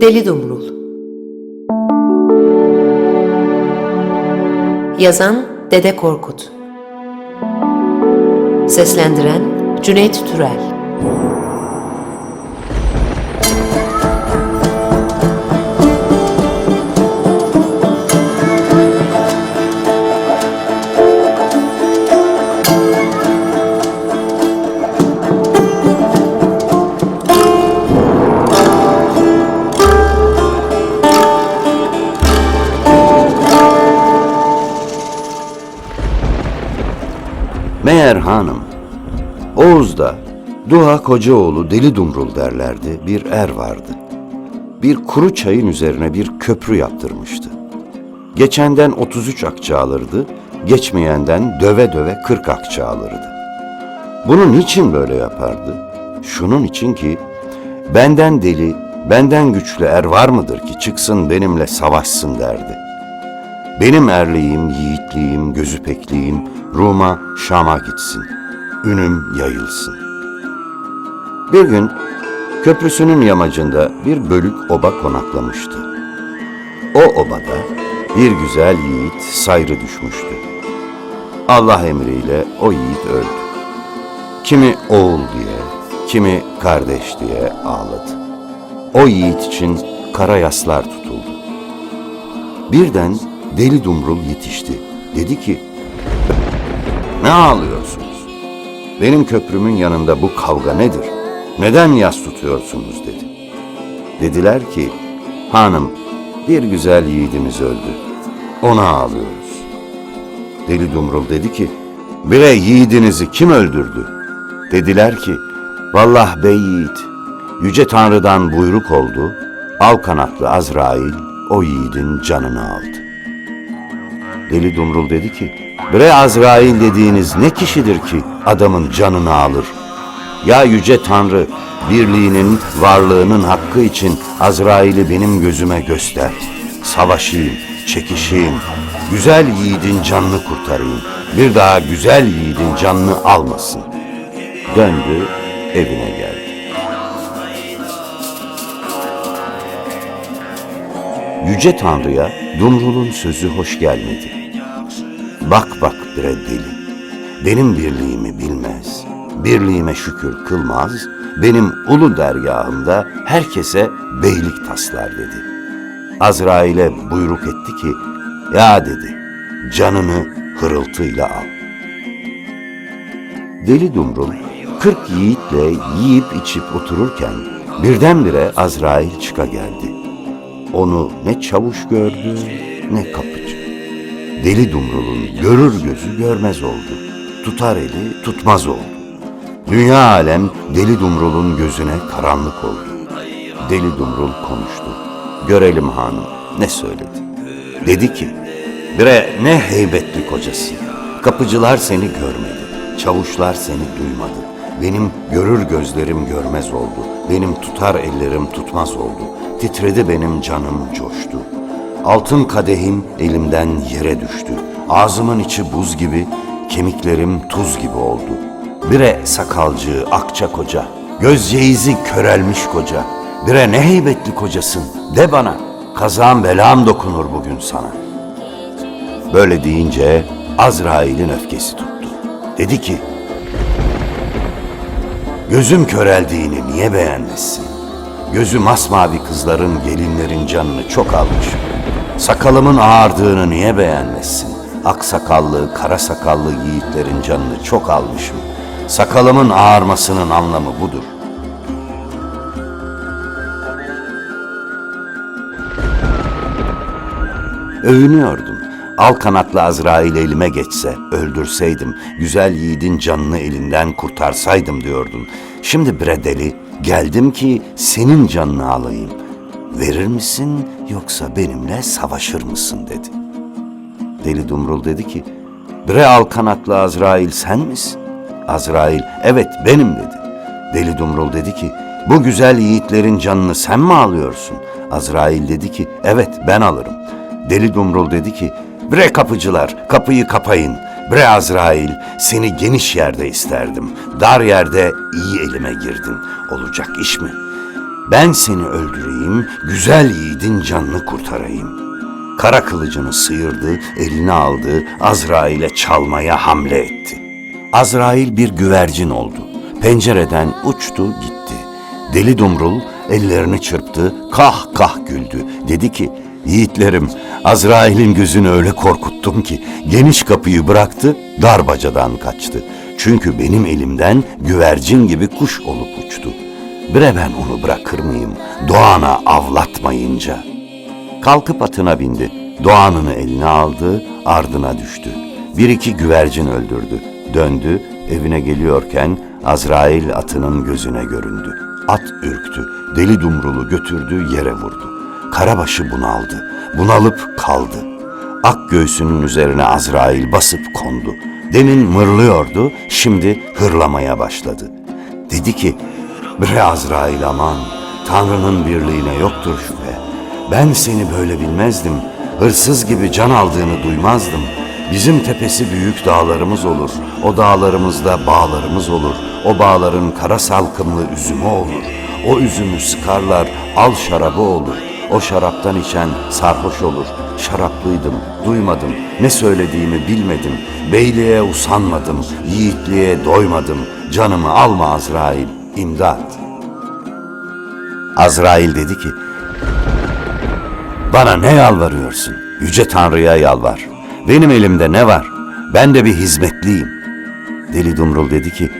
Deli Dumrul. Yazan Dede Korkut. Seslendiren Cüneyt Türel Meğer hanım, Oğuz'da Duha Kocaoğlu Deli Dumrul derlerdi bir er vardı. Bir kuru çayın üzerine bir köprü yaptırmıştı. Geçenden 33 akçe alırdı, geçmeyenden döve döve 40 akçe alırdı. Bunu niçin böyle yapardı? Şunun için ki benden deli, benden güçlü er var mıdır ki çıksın benimle savaşsın derdi. Benim erliğim, yiğitliğim, gözü pekliğim Rum'a, Şam'a gitsin. Ünüm yayılsın. Bir gün köprüsünün yamacında bir bölük oba konaklamıştı. O obada bir güzel yiğit sayrı düşmüştü. Allah emriyle o yiğit öldü. Kimi oğul diye, kimi kardeş diye ağladı. O yiğit için kara yaslar tutuldu. Birden Deli Dumrul yetişti. Dedi ki, ne ağlıyorsunuz? Benim köprümün yanında bu kavga nedir? Neden yas tutuyorsunuz dedi. Dediler ki, hanım bir güzel yiğidimiz öldü. Ona ağlıyoruz. Deli Dumrul dedi ki, bire yiğidinizi kim öldürdü? Dediler ki, vallah bey yiğit, yüce tanrıdan buyruk oldu, al kanatlı Azrail o yiğidin canını aldı. Deli Dumrul dedi ki, Bre Azrail dediğiniz ne kişidir ki adamın canını alır? Ya yüce Tanrı, birliğinin, varlığının hakkı için Azrail'i benim gözüme göster. Savaşayım, çekişeyim, güzel yiğidin canını kurtarayım. Bir daha güzel yiğidin canını almasın. Döndü, evine geldi. Yüce Tanrı'ya Dumrul'un sözü hoş gelmedi. Bak bak bre deli, benim birliğimi bilmez, birliğime şükür kılmaz, benim ulu dergahımda herkese beylik taslar dedi. Azrail'e buyruk etti ki, ya dedi, canını hırıltıyla al. Deli Dumrul, kırk yiğitle yiyip içip otururken birdenbire Azrail çıka geldi. Onu ne çavuş gördü ne kapıcı. Deli Dumrul'un görür gözü görmez oldu. Tutar eli tutmaz oldu. Dünya alem Deli Dumrul'un gözüne karanlık oldu. Deli Dumrul konuştu. Görelim hanım ne söyledi. Dedi ki, Bre ne heybetli kocasın. Kapıcılar seni görmedi. Çavuşlar seni duymadı. Benim görür gözlerim görmez oldu. Benim tutar ellerim tutmaz oldu. Titredi benim canım coştu. Altın kadehim elimden yere düştü. Ağzımın içi buz gibi, kemiklerim tuz gibi oldu. Bire sakalcı, akça koca, göz yeyizi körelmiş koca. Bire ne heybetli kocasın, de bana. Kazağım belam dokunur bugün sana. Böyle deyince Azrail'in öfkesi tuttu. Dedi ki, Gözüm köreldiğini niye beğenmezsin? Gözü masmavi kızların, gelinlerin canını çok almış. Sakalımın ağardığını niye beğenmezsin? Ak sakallı, kara sakallı yiğitlerin canını çok almışım. Sakalımın ağarmasının anlamı budur. Övünüyordum. Al kanatlı Azrail elime geçse, öldürseydim, güzel yiğidin canını elinden kurtarsaydım diyordun. Şimdi bre deli, geldim ki senin canını alayım. Verir misin yoksa benimle savaşır mısın dedi. Deli Dumrul dedi ki, bre al kanatlı Azrail sen misin? Azrail, evet benim dedi. Deli Dumrul dedi ki, bu güzel yiğitlerin canını sen mi alıyorsun? Azrail dedi ki, evet ben alırım. Deli Dumrul dedi ki, bre kapıcılar kapıyı kapayın. Bre Azrail seni geniş yerde isterdim. Dar yerde iyi elime girdin. Olacak iş mi? Ben seni öldüreyim, güzel yiğidin canını kurtarayım. Kara kılıcını sıyırdı, eline aldı, Azrail'e çalmaya hamle etti. Azrail bir güvercin oldu. Pencereden uçtu gitti. Deli Dumrul ellerini çırptı, kah kah güldü. Dedi ki, yiğitlerim Azrail'in gözünü öyle korkuttum ki geniş kapıyı bıraktı, dar bacadan kaçtı. Çünkü benim elimden güvercin gibi kuş olup uçtu. Bre ben onu bırakır mıyım, Doğan'a avlatmayınca. Kalkıp atına bindi. Doğanını eline aldı, ardına düştü. Bir iki güvercin öldürdü. Döndü, evine geliyorken Azrail atının gözüne göründü. At ürktü, deli dumrulu götürdü yere vurdu. Karabaşı bunaldı, bunalıp kaldı. Ak göğsünün üzerine Azrail basıp kondu. Demin mırlıyordu, şimdi hırlamaya başladı. Dedi ki, bre Azrail aman, Tanrı'nın birliğine yoktur şüphe. Ben seni böyle bilmezdim, hırsız gibi can aldığını duymazdım. Bizim tepesi büyük dağlarımız olur, o dağlarımızda bağlarımız olur, o bağların kara salkımlı üzümü olur. O üzümü sıkarlar, al şarabı olur. O şaraptan içen sarhoş olur. Şaraplıydım, duymadım, ne söylediğimi bilmedim. Beyliğe usanmadım, yiğitliğe doymadım. Canımı alma Azrail, imdat. Azrail dedi ki, bana ne yalvarıyorsun? Yüce Tanrı'ya yalvar. Benim elimde ne var? Ben de bir hizmetliyim. Deli Dumrul dedi ki,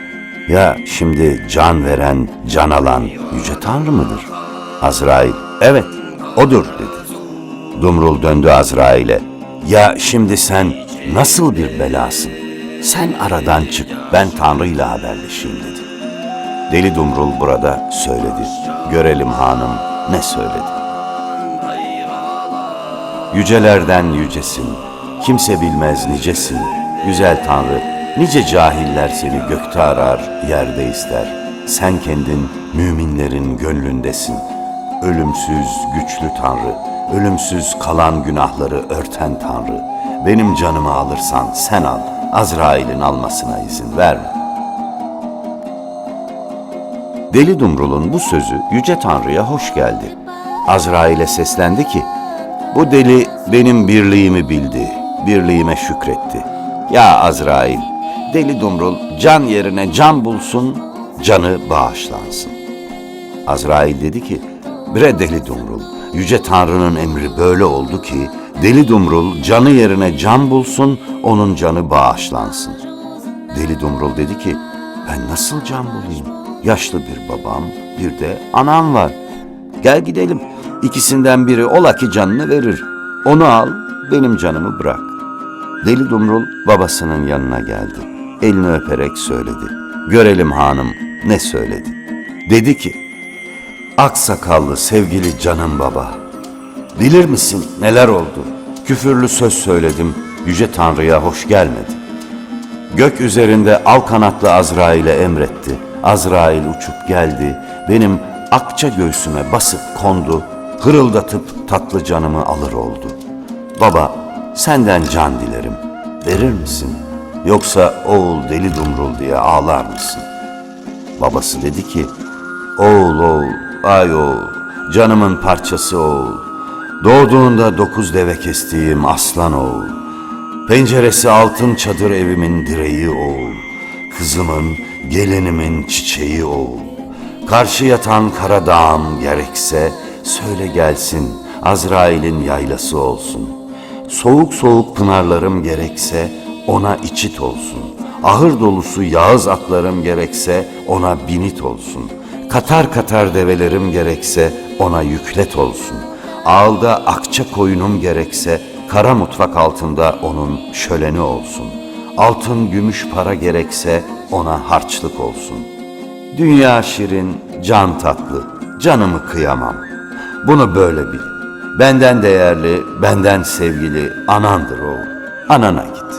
ya şimdi can veren, can alan Yüce Tanrı mıdır? Azrail, evet, odur dedi. Dumrul döndü Azrail'e. Ya şimdi sen nasıl bir belasın? Sen aradan çık, ben Tanrı'yla haberleşeyim dedi. Deli Dumrul burada söyledi. Görelim hanım ne söyledi. Yücelerden yücesin, kimse bilmez nicesin. Güzel Tanrı, nice cahiller seni gökte arar, yerde ister. Sen kendin müminlerin gönlündesin. Ölümsüz, güçlü Tanrı, ölümsüz kalan günahları örten Tanrı. Benim canımı alırsan sen al, Azrail'in almasına izin verme. Deli Dumrul'un bu sözü Yüce Tanrı'ya hoş geldi. Azrail'e seslendi ki, bu deli benim birliğimi bildi, birliğime şükretti. Ya Azrail, deli Dumrul can yerine can bulsun, canı bağışlansın. Azrail dedi ki, bre deli Dumrul, Yüce Tanrı'nın emri böyle oldu ki, deli Dumrul canı yerine can bulsun, onun canı bağışlansın. Deli Dumrul dedi ki, ben nasıl can bulayım? Yaşlı bir babam, bir de anam var. Gel gidelim. İkisinden biri ola ki canını verir. Onu al, benim canımı bırak. Deli Dumrul babasının yanına geldi. Elini öperek söyledi. Görelim hanım ne söyledi. Dedi ki, Aksakallı sevgili canım baba. Bilir misin neler oldu? Küfürlü söz söyledim, Yüce Tanrı'ya hoş gelmedi. Gök üzerinde al kanatlı Azrail'e emretti. Azrail uçup geldi, benim akça göğsüme basıp kondu, hırıldatıp tatlı canımı alır oldu. Baba, senden can dilerim, verir misin? Yoksa oğul deli dumrul diye ağlar mısın? Babası dedi ki, oğul oğul, ay oğul, canımın parçası oğul. Doğduğunda dokuz deve kestiğim aslan oğul. Penceresi altın çadır evimin direği oğul. Kızımın, gelinimin çiçeği oğul. Karşı yatan kara dağım gerekse söyle gelsin Azrail'in yaylası olsun. Soğuk soğuk pınarlarım gerekse ona içit olsun. Ahır dolusu yağız atlarım gerekse ona binit olsun. Katar katar develerim gerekse ona yüklet olsun. Ağılda akça koyunum gerekse kara mutfak altında onun şöleni olsun. Altın gümüş para gerekse ona harçlık olsun. Dünya şirin, can tatlı, canımı kıyamam. Bunu böyle bil. Benden değerli, benden sevgili anandır o. Anana git.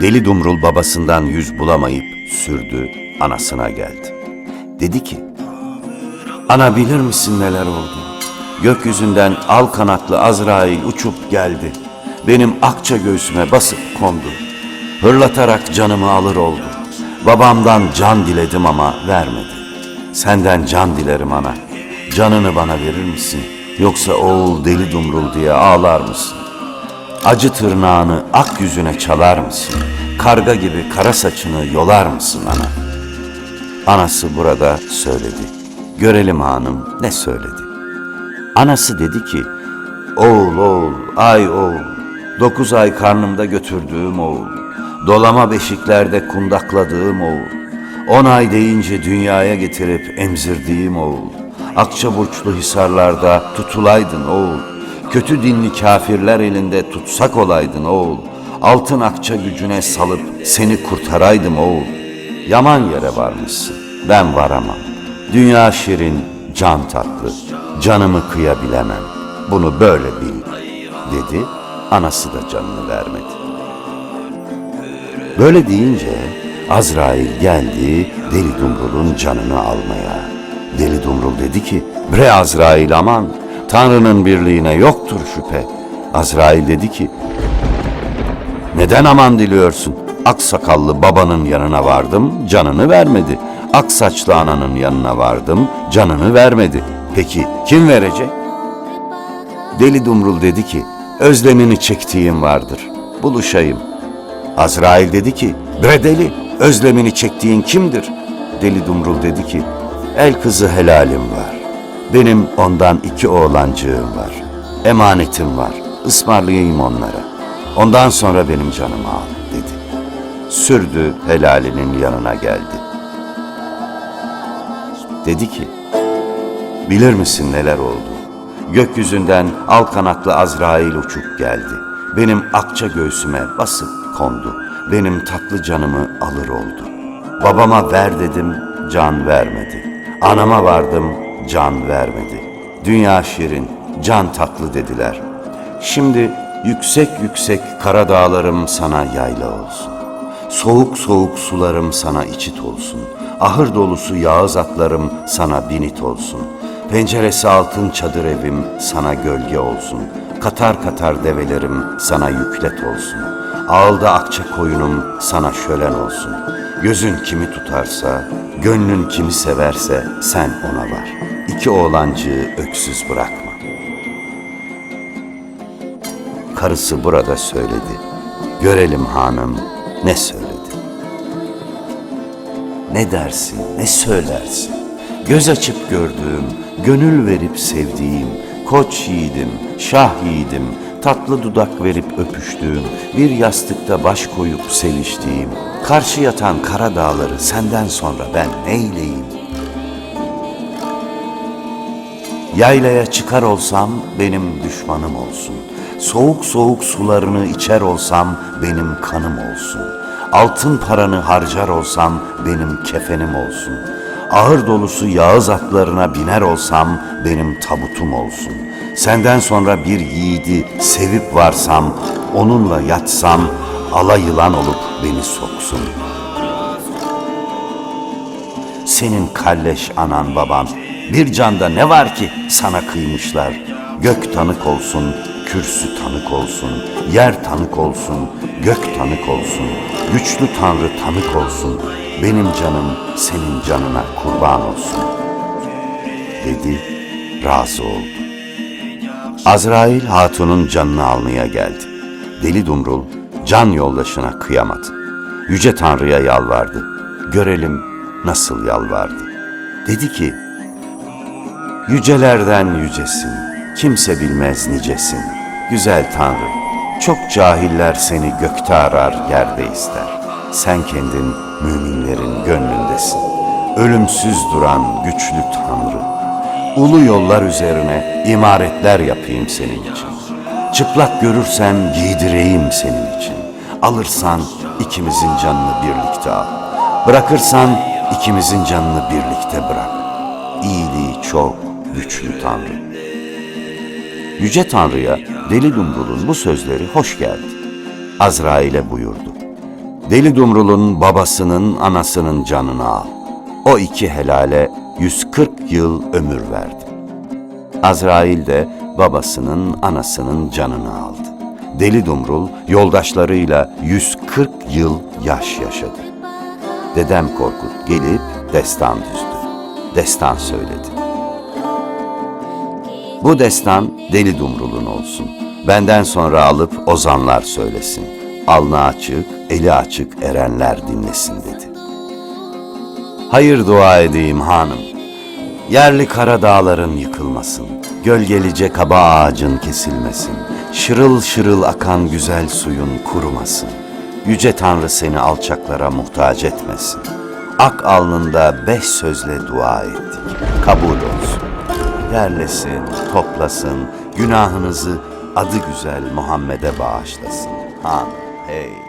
Deli Dumrul babasından yüz bulamayıp sürdü, anasına geldi. Dedi ki, Ana bilir misin neler oldu? Gökyüzünden al kanatlı Azrail uçup geldi. Benim akça göğsüme basıp kondu. Hırlatarak canımı alır oldu. Babamdan can diledim ama vermedi. Senden can dilerim ana. Canını bana verir misin? Yoksa oğul deli dumrul diye ağlar mısın? Acı tırnağını ak yüzüne çalar mısın? Karga gibi kara saçını yolar mısın ana? Anası burada söyledi. Görelim hanım ne söyledi. Anası dedi ki, oğul oğul, ay oğul, dokuz ay karnımda götürdüğüm oğul, dolama beşiklerde kundakladığım oğul, on ay deyince dünyaya getirip emzirdiğim oğul, Akçaburçlu hisarlarda tutulaydın oğul, kötü dinli kafirler elinde tutsak olaydın oğul, altın akça gücüne salıp seni kurtaraydım oğul, yaman yere varmışsın, ben varamam, dünya şirin, can tatlı, canımı kıyabilemem, bunu böyle bil, dedi, anası da canını vermedi. Böyle deyince Azrail geldi Deli Dumrul'un canını almaya. Deli Dumrul dedi ki, bre Azrail aman, Tanrı'nın birliğine yoktur şüphe. Azrail dedi ki, neden aman diliyorsun? Aksakallı babanın yanına vardım, canını vermedi. Aksaçlı ananın yanına vardım, canını vermedi. Peki kim verecek? Deli Dumrul dedi ki, özlemini çektiğim vardır, buluşayım. Azrail dedi ki, bre deli, özlemini çektiğin kimdir? Deli Dumrul dedi ki, el kızı helalim var. Benim ondan iki oğlancığım var. Emanetim var, ısmarlayayım onlara. Ondan sonra benim canımı al, dedi. Sürdü helalinin yanına geldi. Dedi ki, Bilir misin neler oldu? Gökyüzünden al kanatlı Azrail uçup geldi. Benim akça göğsüme basıp kondu. Benim tatlı canımı alır oldu. Babama ver dedim, can vermedi. Anama vardım, can vermedi. Dünya şirin, can tatlı dediler. Şimdi yüksek yüksek kara dağlarım sana yayla olsun. Soğuk soğuk sularım sana içit olsun. Ahır dolusu yağız atlarım sana binit olsun. Penceresi altın çadır evim sana gölge olsun. Katar katar develerim sana yüklet olsun. Ağılda akça koyunum sana şölen olsun. Gözün kimi tutarsa, gönlün kimi severse sen ona var. İki oğlancığı öksüz bırakma. Karısı burada söyledi. Görelim hanım ne söyledi. Ne dersin, ne söylersin? Göz açıp gördüğüm, gönül verip sevdiğim, koç yiğidim, şah yiğidim, tatlı dudak verip öpüştüğüm, bir yastıkta baş koyup seviştiğim, karşı yatan kara dağları senden sonra ben neyleyim? Yaylaya çıkar olsam benim düşmanım olsun. Soğuk soğuk sularını içer olsam benim kanım olsun. Altın paranı harcar olsam benim kefenim olsun. Ağır dolusu yağız atlarına biner olsam benim tabutum olsun. Senden sonra bir yiğidi sevip varsam, onunla yatsam, ala yılan olup beni soksun. Senin kalleş anan baban bir canda ne var ki sana kıymışlar? Gök tanık olsun, kürsü tanık olsun, yer tanık olsun, gök tanık olsun, güçlü tanrı tanık olsun. Benim canım senin canına kurban olsun. Dedi, razı oldu. Azrail hatunun canını almaya geldi. Deli Dumrul can yoldaşına kıyamadı. Yüce Tanrı'ya yalvardı. Görelim nasıl yalvardı. Dedi ki, Yücelerden yücesin, kimse bilmez nicesin. Güzel Tanrı, çok cahiller seni gökte arar, yerde ister. Sen kendin müminlerin gönlündesin. Ölümsüz duran güçlü Tanrı. Ulu yollar üzerine imaretler yapayım senin için. Çıplak görürsem giydireyim senin için. Alırsan ikimizin canını birlikte al. Bırakırsan ikimizin canını birlikte bırak. İyiliği çok güçlü Tanrı. Yüce Tanrı'ya Deli Dumrul'un bu sözleri hoş geldi. Azrail'e buyurdu. Deli Dumrul'un babasının anasının canını al. O iki helale 140 yıl ömür verdi. Azrail de babasının anasının canını aldı. Deli Dumrul yoldaşlarıyla 140 yıl yaş yaşadı. Dedem Korkut gelip destan düzdü. destan söyledi. Bu destan Deli Dumrul'un olsun. Benden sonra alıp ozanlar söylesin. Alnı açık, eli açık erenler dinlesin dedi. Hayır dua edeyim hanım. Yerli kara dağların yıkılmasın. Gölgelice kaba ağacın kesilmesin. Şırıl şırıl akan güzel suyun kurumasın. Yüce Tanrı seni alçaklara muhtaç etmesin. Ak alnında beş sözle dua ettik. Kabul olsun. Derlesin, toplasın, günahınızı adı güzel Muhammed'e bağışlasın. Amin. Hey.